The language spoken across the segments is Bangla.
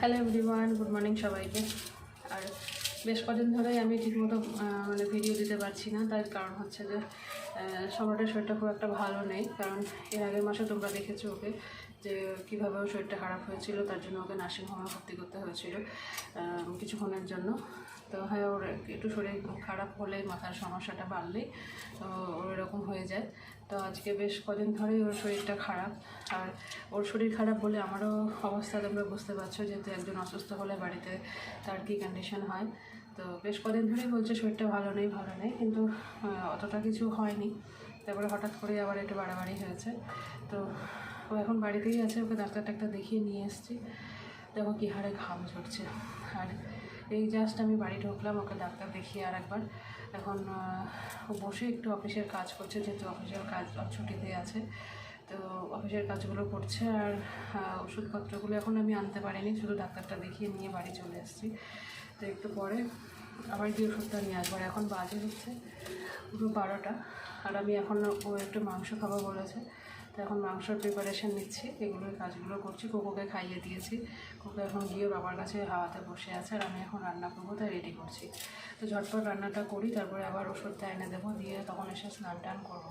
হ্যালো এভরিওয়ান গুড মর্নিং সবাইকে। আর বেশ কদিন ধরেই আমি ঠিকমতো মানে ভিডিও দিতে পারছি না, তার কারণ হচ্ছে যে সম্রাটের শরীরটা খুব একটা ভালো নেই, কারণ এর আগের মাসে তোমরা দেখেছ ওকে, যে কীভাবে ওর শরীরটা খারাপ হয়েছিল, তার জন্য ওকে নার্সিং হোমে ভর্তি করতে হয়েছিল কিছুক্ষণের জন্য। তো হ্যাঁ ওর একটু শরীর খারাপ হলে মাথার সমস্যাটা বাড়লেই, তো ওর এরকম হয়ে যায়। তো আজকে বেশ কদিন ধরেই ওর শরীরটা খারাপ। আর ওর শরীর খারাপ বলে আমারও অবস্থা তোমরা বুঝতে পারছ, যেহেতু একজন অসুস্থ হলে বাড়িতে তার কী কন্ডিশন হয়। তো বেশ কদিন ধরেই বলছে শরীরটা ভালো নেই ভালো নেই, কিন্তু অতটা কিছু হয়নি। তারপরে হঠাৎ করে আবার একটু বাড়াবাড়ি হয়েছে। তো ও এখন বাড়িতেই আছে, ওকে ডাক্তার টাক্তার দেখিয়ে নিয়ে এসেছি। দেখো কী হারে ঘাম ঝরছে। আর এই জাস্ট আমি বাড়ি ঢুকলাম, ওকে ডাক্তার দেখিয়ে আর একবার। এখন বসে একটু অফিসের কাজ করছে, যেহেতু অফিসের কাজ ছুটিতে আছে। তো অফিসের কাজগুলো করছে আর ওষুধপত্রগুলো এখন আমি আনতে পারিনি, শুধু ডাক্তারটা দেখিয়ে নিয়ে বাড়ি চলে এসেছি। তো একটু পরে আবার গিয়ে ওষুধটা নিয়ে আসব। এখন বাজে হচ্ছে পুরো বারোটা, আর আমি এখন ও একটু মাংস খাব বলেছে। এখন মাংসর প্রিপারেশান নিচ্ছি এগুলোর কাজগুলো করছি কুকুকে খাইয়ে দিয়েছি। কোকো এখন গিয়ে বাবার কাছে হাওয়াতে বসে আছে আর আমি এখন রান্না করব, তাই রেডি করছি। তো ঝটপট রান্নাটা করি, তারপরে আবার ওষুধটা এনে দেবো, দিয়ে তখন এসে স্নান টান করব।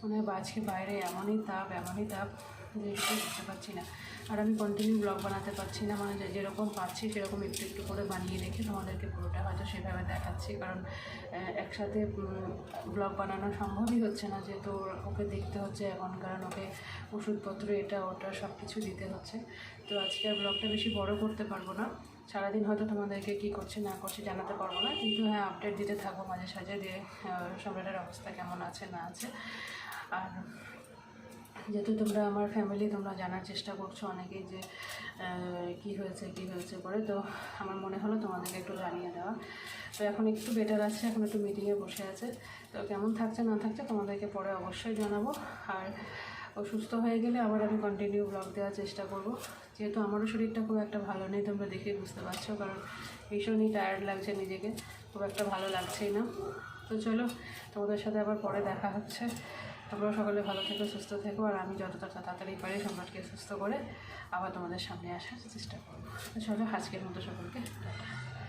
মানে আজকে বাইরে এমনই তাপ এমনই তাপ। কিছু বুঝতে পারছি না। আর আমি কন্টিনিউ ব্লগ বানাতে পারছি না মানে যেরকম পাচ্ছি সেরকম একটু একটু করে বানিয়ে রেখে তোমাদেরকে পুরোটা হয়তো সেভাবে দেখাচ্ছি। কারণ একসাথে ব্লগ বানানো সম্ভবই হচ্ছে না যেহেতু ওকে দেখতে হচ্ছে এখন, কারণ ওকে ওষুধপত্র, এটা, ওটা সব কিছু দিতে হচ্ছে। তো আজকে আর ব্লগটা বেশি বড় করতে পারব না। সারাদিন হয়তো তোমাদেরকে কী করছে, না করছে জানাতে পারব না। কিন্তু হ্যাঁ আপডেট দিতে থাকব মাঝে সাঝে যে সম্রাটের অবস্থা কেমন আছে, না আছে। আর যেহেতু তোমরা আমার ফ্যামিলি তোমরা জানার চেষ্টা করছ অনেকেই যে কি হয়েছে কি হয়েছে করে, তো আমার মনে হলো তোমাদেরকে একটু জানিয়ে দেওয়া। তো এখন একটু বেটার আছে, এখন একটু মিটিংয়ে বসে আছে। তো কেমন থাকছে, না থাকছে তোমাদেরকে পরে অবশ্যই জানাব। আর ও সুস্থ হয়ে গেলে আবার আমি কন্টিনিউ ব্লগ দেওয়ার চেষ্টা করব। যেহেতু আমারও শরীরটা খুব একটা ভালো নেই, তোমরা দেখে বুঝতে পারছ, কারণ ভীষণই টায়ার্ড লাগছে নিজেকে। খুব একটা ভালো লাগছেই না। তো চলো, তোমাদের সাথে আবার পরে দেখা হচ্ছে। তোমরা সকলে ভালো থেকো, সুস্থ থেকো, আর আমি যতটা তাড়াতাড়ি পারি সম্রাটকে সুস্থ করে আবার তোমাদের সামনে আসার চেষ্টা করব। চলো, আজকের মতো সকলকে টাটা।